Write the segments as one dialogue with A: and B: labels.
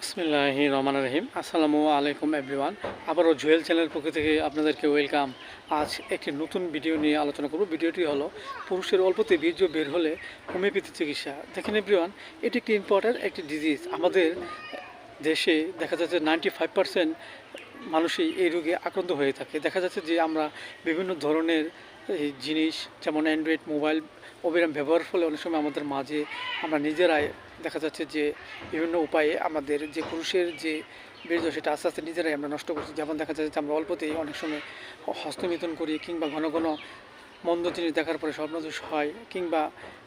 A: বিসমিল্লাহি রহমান রহিম। আসসালামু আলাইকুম এভরিওয়ান আবারও জুয়েল চ্যানেলের পক্ষ থেকে আপনাদেরকে ওয়েলকাম আজ একটি নতুন ভিডিও নিয়ে আলোচনা করব। ভিডিওটি হলো, পুরুষের অল্পতে বীর্য বের হলে হোমিওপ্যাথি চিকিৎসা। দেখেন এভরিওয়ান এটি একটি ইম্পর্ট্যান্ট একটি ডিজিজ আমাদের দেশে দেখা যাচ্ছে নাইনটি ফাইভ পার্সেন্ট মানুষই এই রোগে আক্রান্ত হয়ে থাকে। দেখা যাচ্ছে যে আমরা বিভিন্ন ধরনের জিনিস, যেমন অ্যান্ড্রয়েড মোবাইল অবিরাম ব্যবহার ফলে অনেক সময় আমাদের মাঝে আমরা নিজেরাই দেখা যাচ্ছে যে বিভিন্ন উপায়ে আমাদের যে পুরুষের যে বীর্য, সেটা আস্তে আস্তে নিজেরাই আমরা নষ্ট করছি। যেমন দেখা যাচ্ছে যে আমরা অল্পতেই অনেক সময় হস্তমিথন করি কিংবা ঘন ঘন মন্দ জিনিস দেখার পরে স্বপ্নদোষ হয়, কিংবা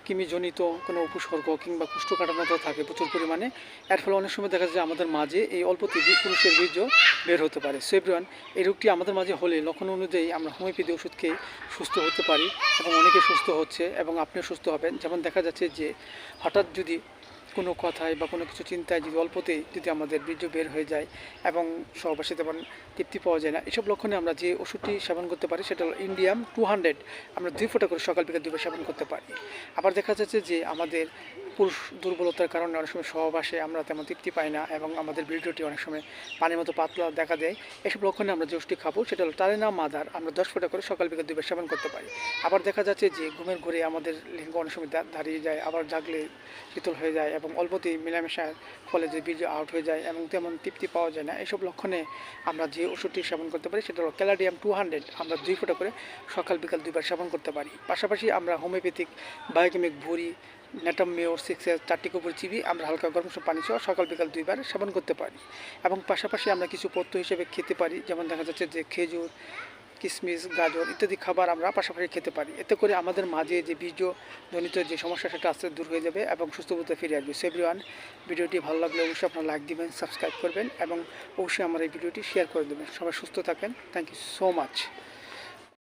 A: কৃমিজনিত কোনো উপসর্গ কিংবা কুষ্ঠকাঠিন্যতা থাকে প্রচুর পরিমাণে। এর ফলে অনেক সময় দেখা যায় আমাদের মাঝে এই অল্পতে পুরুষের বীর্য বের হতে পারে। সেব্রান এই রোগটি আমাদের মাঝে হলে লক্ষণ অনুযায়ী আমরা হোমিওপ্যাথি ওষুধ খেয়ে সুস্থ হতে পারি এবং অনেকে সুস্থ হচ্ছে এবং আপনিও সুস্থ হবেন। যেমন দেখা যাচ্ছে যে হঠাৎ যদি কোনো কথায় বা কোনো কিছু চিন্তায় যদি অল্পতেই যদি আমাদের বীর্য বের হয়ে যায় এবং সহবাসী তেমন তৃপ্তি পাওয়া যায় না, এসব লক্ষণে আমরা যে ওষুধটি সেবন করতে পারি সেটা হলো ইন্ডিয়াম টু হান্ড্রেড। আমরা দুই ফোঁটা করে সকাল বিকাল দুবার সেবন করতে পারি। আবার দেখা যাচ্ছে যে আমাদের পুরুষ দুর্বলতার কারণে অনেক সময় সহবাসে আমরা তেমন তৃপ্তি পাই না এবং আমাদের বীর্যটি অনেক সময় পানির মতো পাতলা দেখা দেয়। এসব লক্ষণে আমরা ওষুধটি খাব সেটা হলো টারেনা মাদার। আমরা দশ ফোঁটা করে সকাল বিকাল দুবার সেবন করতে পারি। আবার দেখা যাচ্ছে যে ঘুমের ঘুরে আমাদের লিঙ্গ অনেক সময় দাঁড়িয়ে যায়, আবার জাগলে শীতল হয়ে যায় এবং অল্পতেই মেলামেশার ফলে যে বীর্য আউট হয়ে যায় এবং তেমন তৃপ্তি পাওয়া যায় না। এসব লক্ষণে আমরা যে ওষুধটি সেবন করতে পারি সেটা হলো ক্যালাডিয়াম টু হান্ড্রেড। আমরা দুই ফোঁটা করে সকাল বিকাল দুইবার সেবন করতে পারি। পাশাপাশি আমরা হোমিওপ্যাথিক, বায়োকেমিক ভুরি নেটম মেয়র সিক্স চারটি কপুর চিবি আমরা হালকা গরম পানি সহ সকাল বিকাল দুইবার সেবন করতে পারি। এবং পাশাপাশি আমরা কিছু পথ্য হিসেবে খেতে পারি, যেমন দেখা যাচ্ছে যে খেজুর কিশমিশ গাজর ইত্যাদি খাবার আমরা পাশাপাশি খেতে পারি। এতে করে আমাদের মাঝে যে বীর্যজনিত যে সমস্যা, সেটা আস্তে দূর হয়ে যাবে এবং সুস্থ বোধে ফিরে আসবে। সেভরিওয়ান ভিডিওটি ভালো লাগলে অবশ্যই আপনারা লাইক দিবেন সাবস্ক্রাইব করবেন এবং অবশ্যই আমার এই ভিডিওটি শেয়ার করে দেবেন। সবাই সুস্থ থাকেন। Thank you so much